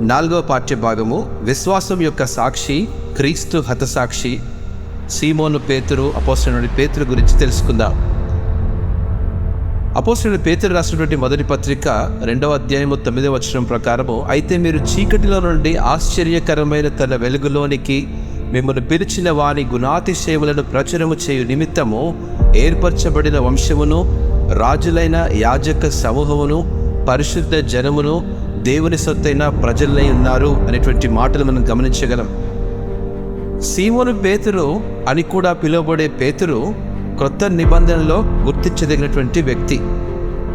నాలుగో పాఠ్య భాగము విశ్వాసం యొక్క సాక్షి క్రీస్తు హతసాక్షి సీమోను పేతురు అపోసనుడి పేతురు గురించి తెలుసుకుందాం. అపోసనుడి పేతురు రాసినటువంటి మొదటి పత్రిక రెండవ అధ్యాయము తొమ్మిదవ వచనం ప్రకారము అయితే మీరు చీకటిలో నుండి ఆశ్చర్యకరమైన తన వెలుగులోనికి మిమ్మల్ని పిలిచిన వారి గుణాతిశయములను ప్రచురము చేయు నిమిత్తము ఏర్పరచబడిన వంశమును రాజులైన యాజక సమూహమును పరిశుద్ధ జనమును దేవుని సొత్తైన ప్రజలై ఉన్నారు అనేటువంటి మాటలు మనం గమనించగలం. సీమోను పేతురు అని కూడా పిలువబడే పేతురు క్రొత్త నిబంధనలో గుర్తించదగినటువంటి వ్యక్తి.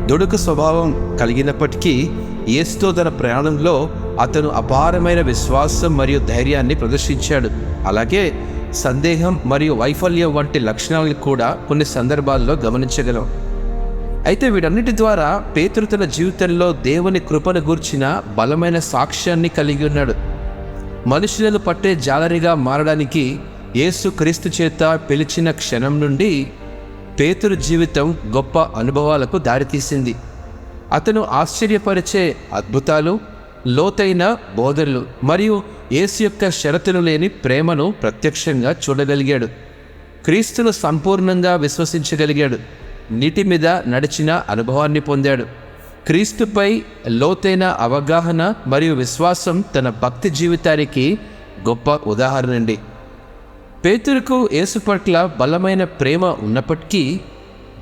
దుడుకు స్వభావం కలిగినప్పటికీ ఏస్తో తన ప్రయాణంలో అతను అపారమైన విశ్వాసం మరియు ధైర్యాన్ని ప్రదర్శించాడు. అలాగే సందేహం మరియు వైఫల్యం వంటి లక్షణాలను కూడా కొన్ని సందర్భాల్లో గమనించగలం. అయితే వీటన్నిటి ద్వారా పేతురు తన జీవితంలో దేవుని కృపను గూర్చిన బలమైన సాక్ష్యాన్ని కలిగి ఉన్నాడు. మనుషులను పట్టే జాలరిగా మారడానికి యేసు క్రీస్తు చేత పిలిచిన క్షణం నుండి పేతురు జీవితం గొప్ప అనుభవాలకు దారితీసింది. అతను ఆశ్చర్యపరిచే అద్భుతాలు లోతైన బోధనలు మరియు యేసు యొక్క షరతులు లేని ప్రేమను ప్రత్యక్షంగా చూడగలిగాడు. క్రీస్తును సంపూర్ణంగా విశ్వసించగలిగాడు. నీటి మీద నడిచిన అనుభవాన్ని పొందాడు. క్రీస్తుపై లోతైన అవగాహన మరియు విశ్వాసం తన భక్తి జీవితానికి గొప్ప ఉదాహరణ అండి పేతురుకు యేసు పట్ల బలమైన ప్రేమ ఉన్నప్పటికీ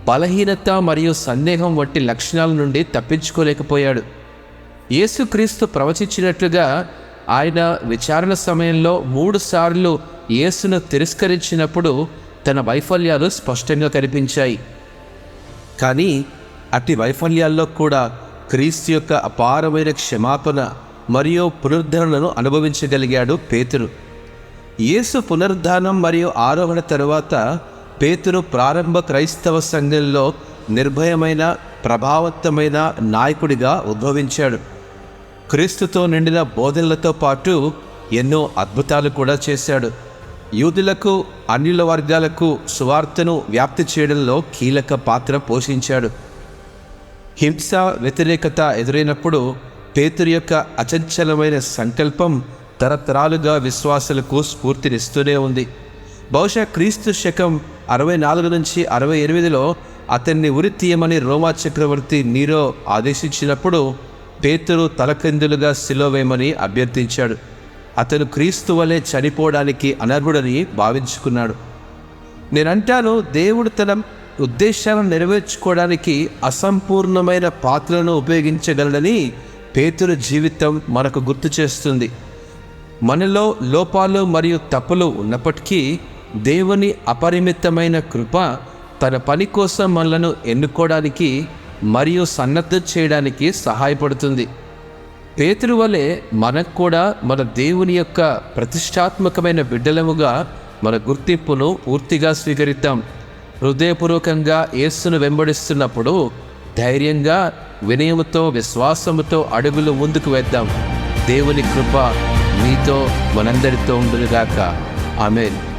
బలహీనత మరియు సందేహం వంటి లక్షణాల నుండి తప్పించుకోలేకపోయాడు. యేసుక్రీస్తు ప్రవచించినట్లుగా ఆయన విచారణ సమయంలో మూడు సార్లు యేసును తిరస్కరించినప్పుడు తన వైఫల్యాలు స్పష్టంగా కనిపించాయి. కానీ అతి వైఫల్యాల్లో కూడా క్రీస్తు యొక్క అపారమైన క్షమాపణ మరియు పునరుద్ధరణను అనుభవించగలిగాడు పేతురు. యేసు పునరుద్ధానం మరియు ఆరోహణ తరువాత పేతురు ప్రారంభ క్రైస్తవ సంఘంలో నిర్భయమైన ప్రభావవంతమైన నాయకుడిగా ఉద్భవించాడు. క్రీస్తుతో నిండిన బోధనలతో పాటు ఎన్నో అద్భుతాలు కూడా చేశాడు. యూదులకు అన్యుల వర్గాలకు సువార్తను వ్యాప్తి చేయడంలో కీలక పాత్ర పోషించాడు. హింస వ్యతిరేకత ఎదురైనప్పుడు పేతురు యొక్క అచంచలమైన సంకల్పం తరతరాలుగా విశ్వాసులకు స్ఫూర్తినిస్తూనే ఉంది. బహుశా క్రీస్తు శకం అరవై నాలుగు నుంచి అరవై ఎనిమిదిలో అతన్ని ఉరి తీయమని రోమా చక్రవర్తి నీరో ఆదేశించినప్పుడు పేతురు తలకిందులుగా సిలోవేయమని అభ్యర్థించాడు. అతను క్రీస్తు వలె చనిపోవడానికి అనర్హుడని భావించుకున్నాడు. నేనంటాను దేవుడు తన ఉద్దేశాలను నెరవేర్చుకోవడానికి అసంపూర్ణమైన పాత్రలను ఉపయోగించగలడని పేతురు జీవితం మనకు గుర్తు చేస్తుంది. మనలో లోపాలు మరియు తప్పులు ఉన్నప్పటికీ దేవుని అపరిమితమైన కృప తన పని కోసం మనలను ఎన్నుకోవడానికి మరియు సన్నద్ధ చేయడానికి సహాయపడుతుంది. పేతురు వలె మనకు కూడా మన దేవుని యొక్క ప్రతిష్టాత్మకమైన బిడ్డలముగా మన గుర్తింపును పూర్తిగా స్వీకరిద్దాం. హృదయపూర్వకంగా యేసును వెంబడిస్తున్నప్పుడు ధైర్యంగా వినయముతో విశ్వాసముతో అడుగులు ముందుకు వేద్దాం. దేవుని కృప మీతో మనందరితో ఉండునుగాక. ఆమెన్.